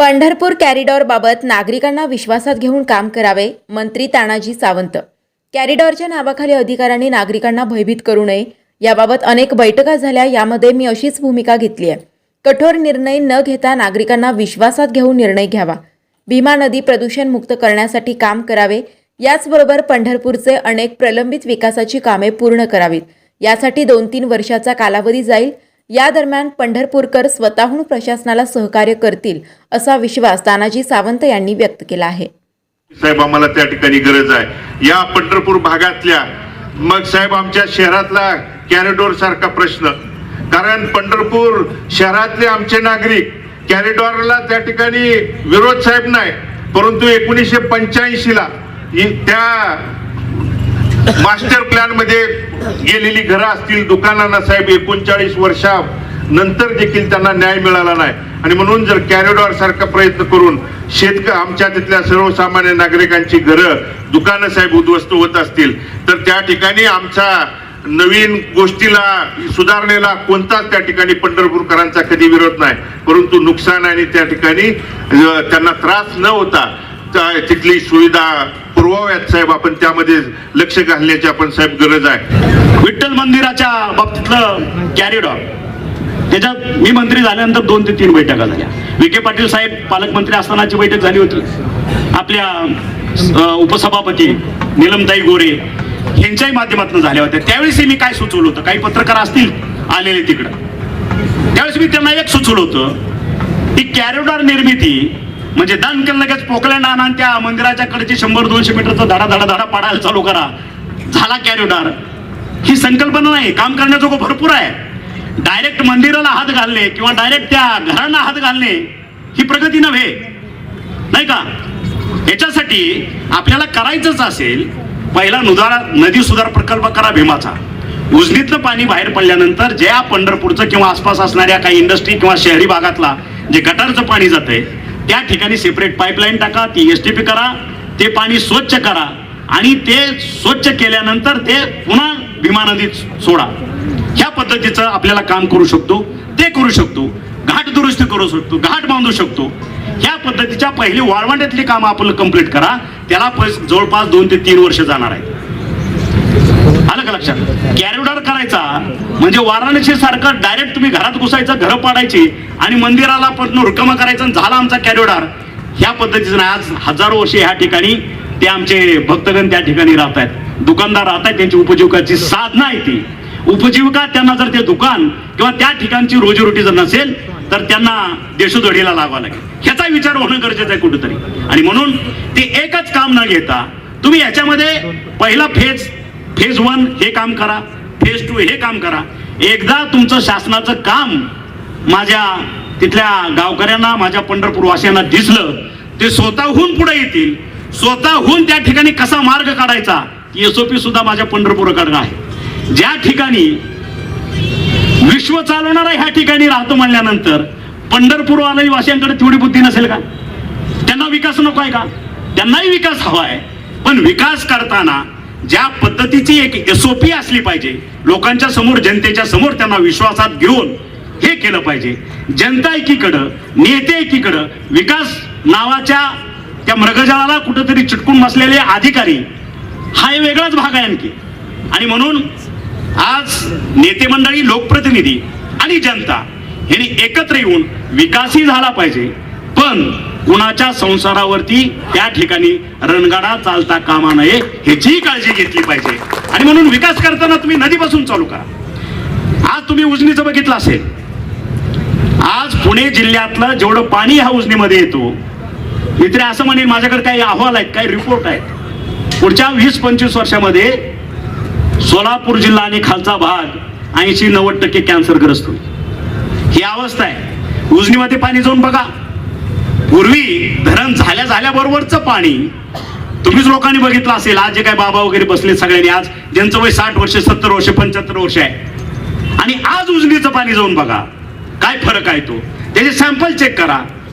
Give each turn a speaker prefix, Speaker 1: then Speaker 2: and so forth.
Speaker 1: पंढरपूर कॅरिडॉरबाबत नागरिकांना विश्वासात घेऊन काम करावे मंत्री तानाजी सावंत. कॅरिडॉरच्या नावाखाली अधिकाऱ्यांनी नागरिकांना भयभीत करू नये याबाबत अनेक बैठका झाल्या यामध्ये मी अशीच भूमिका घेतली आहे. कठोर निर्णय न घेता नागरिकांना विश्वासात घेऊन निर्णय घ्यावा. भीमा नदी प्रदूषण मुक्त करण्यासाठी काम करावे याचबरोबर पंढरपूरचे अनेक प्रलंबित विकासाची कामे पूर्ण करावीत. यासाठी दोन तीन वर्षाचा कालावधी जाईल या दरम्यान पंढरपूरकर स्वतःहून प्रशासनाला सहकार्य करतील असा विश्वास तानाजी सावंत यांनी व्यक्त केला आहे.
Speaker 2: साहेब आम्हाला त्या ठिकाणी गरज आहे. या पंढरपूर भागातल्या मग साहेब आमच्या शहरातला कॅरिडॉर सारखा प्रश्न. कारण पंढरपूर शहरातले आमचे नागरिक कॅरिडॉरला त्या ठिकाणी विरोध साहेब नाही परंतु एकोणीसशे पंच्याऐंशी ला त्या मास्टर प्लॅनमध्ये गेलेली घरं असतील दुकानांना साहेब एकोणचाळीस वर्षा नंतर देखील त्यांना न्याय मिळाला नाही. आणि म्हणून जर कॅरिडॉर सारखा प्रयत्न करून शेतक आमच्या तिथल्या सर्वसामान्य नागरिकांची घरं दुकानं साहेब उद्ध्वस्त होत असतील तर त्या ठिकाणी आमचा नवीन गोष्टीला सुधारणेला कोणताच त्या ठिकाणी पंढरपूरकरांचा कधी विरोध नाही. परंतु नुकसान आणि त्या ठिकाणी त्यांना त्रास न होता तिथली सुविधा पुरवाव्यात साहेब. आपण त्यामध्ये लक्ष घालण्याची आपण साहेब गरज आहे.
Speaker 3: विठ्ठल मंदिराच्या बाबतीतलं कॅरिडॉर त्याच्यात मी मंत्री झाल्यानंतर दोन ते तीन बैठका झाल्या. विखे पाटील साहेब पालकमंत्री असतानाची बैठक झाली होती. आपल्या उपसभापती निलमताई गोरे यांच्याही माध्यमातून झाल्या होत्या. त्यावेळेस मी काय सुचवलं होतं? काही पत्रकार असतील आलेले तिकडं. त्यावेळेस मी त्यांना एक सुचवलं होतं की कॅरिडॉर निर्मिती म्हणजे दान केलं लगेच पोकल्या आणा त्या मंदिराच्या कडचे शंभर दोनशे मीटरचा धडा धडा धडा पाडायला चालू करा. झाला कॅरिडॉर ही संकल्पना नाही काम करण्याजोगं भरपूर आहे. डायरेक्ट मंदिराला हात घालणे किंवा डायरेक्ट त्या घरांना हात घालणे ही प्रगती नव्हे. नाही का? याच्यासाठी आपल्याला करायचंच असेल पहिला नुधारा नदी सुधार प्रकल्प करा भीमाचा. उजनीतलं पाणी बाहेर पडल्यानंतर ज्या पंढरपूरचं किंवा आसपास असणाऱ्या काही इंडस्ट्री किंवा शहरी भागातला जे गटारचं पाणी जातंय त्या ठिकाणी सेपरेट पाईपलाईन टाका ती एस टी पी करा ते पाणी स्वच्छ करा. आणि ते स्वच्छ केल्यानंतर ते पुन्हा भीमा नदीत सोडा. ह्या पद्धतीचं आपल्याला काम करू शकतो. ते करू शकतो. घाट दुरुस्ती करू शकतो. घाट बांधू शकतो. ह्या पद्धतीच्या पहिली वाळवंट्यातली कामं आपण कंप्लीट करा. त्याला जवळपास दोन ते तीन वर्ष जाणार आहेत. का लक्षात? कॅरिडॉर करायचा म्हणजे वाराणसी सारखं डायरेक्ट तुम्ही घरात घुसायचं घरं पाडायची आणि मंदिराला पण रुकमा करायचं आणि झाला आमचा कॅरिडॉर ह्या पद्धतीचं नाही आज हजारो वर्षे ह्या ठिकाणी ते आमचे भक्तगण त्या ठिकाणी राहत आहेत. दुकानदार राहत आहेत त्यांची उपजीविकाची साधना आहे ती. उपजीविका त्यांना जर ते दुकान किंवा त्या ठिकाणची रोजीरोटी जर नसेल तर त्यांना देशोधडीला लागावं लागेल. ह्याचा विचार होणं गरजेचं आहे कुठेतरी. आणि म्हणून ते एकच काम न घेता तुम्ही याच्यामध्ये पहिला फेज फेज वन हे काम करा. फेज टू हे काम करा. एकदा तुमचं शासनाचं काम माझ्या तिथल्या गावकऱ्यांना माझ्या पंढरपूरवासियांना दिसलं ते स्वतःहून पुढे येतील. स्वतःहून त्या ठिकाणी कसा मार्ग काढायचा एसओपी सुद्धा माझ्या पंढरपूरकडं आहे. ज्या ठिकाणी विश्व चालवणारा ह्या ठिकाणी राहतो म्हणल्यानंतर पंढरपूर वासियांकडे तेवढी बुद्धी नसेल का? त्यांना विकास नको आहे का? त्यांनाही विकास हवा आहे. पण विकास करताना ज्या पद्धतीची एक एसओपी असली पाहिजे लोकांच्या समोर जनतेच्या समोर त्यांना विश्वासात घेऊन हे केलं पाहिजे. जनता एकीकडं नेते एकीकडं विकास नावाच्या त्या मृगजळाला कुठंतरी चिटकून बसलेले अधिकारी हा एक वेगळाच भाग आहे आणखी. आणि म्हणून आज नेते मंडळी लोकप्रतिनिधी आणि जनता यांनी एकत्र येऊन विकासही झाला पाहिजे. पण कुणाच्या संसारावरती त्या ठिकाणी रणगाडा चालता कामा नये ह्याचीही काळजी घेतली पाहिजे. आणि म्हणून विकास करताना तुम्ही नदीपासून चालू करा. आज तुम्ही उजनीचं बघितलं असेल. आज पुणे जिल्ह्यातलं जेवढं पाणी ह्या उजनीमध्ये येतो मित्र असं म्हणेल माझ्याकडे काही अहवाल आहेत काही रिपोर्ट आहेत. पुढच्या वीस पंचवीस वर्षामध्ये सोलापूर जिल्हा आणि खालचा भाग ऐंशी नव्वद टक्के कॅन्सरग्रस्त होईल. ही अवस्था आहे. उजनीमध्ये पाणी जाऊन बघा. पूर्वी धरण झाल्या झाल्याबरोबरचं पाणी तुम्हीच लोकांनी बघितलं असेल आज जे काय बाबा वगैरे बसले सगळ्यांनी आज ज्यांचं वय साठ वर्ष सत्तर वर्ष पंच्याहत्तर वर्ष आहे. आणि आज उजनीचं पाणी जाऊन बघा काय फरक आहे तो? त्याचे सॅम्पल चेक करा.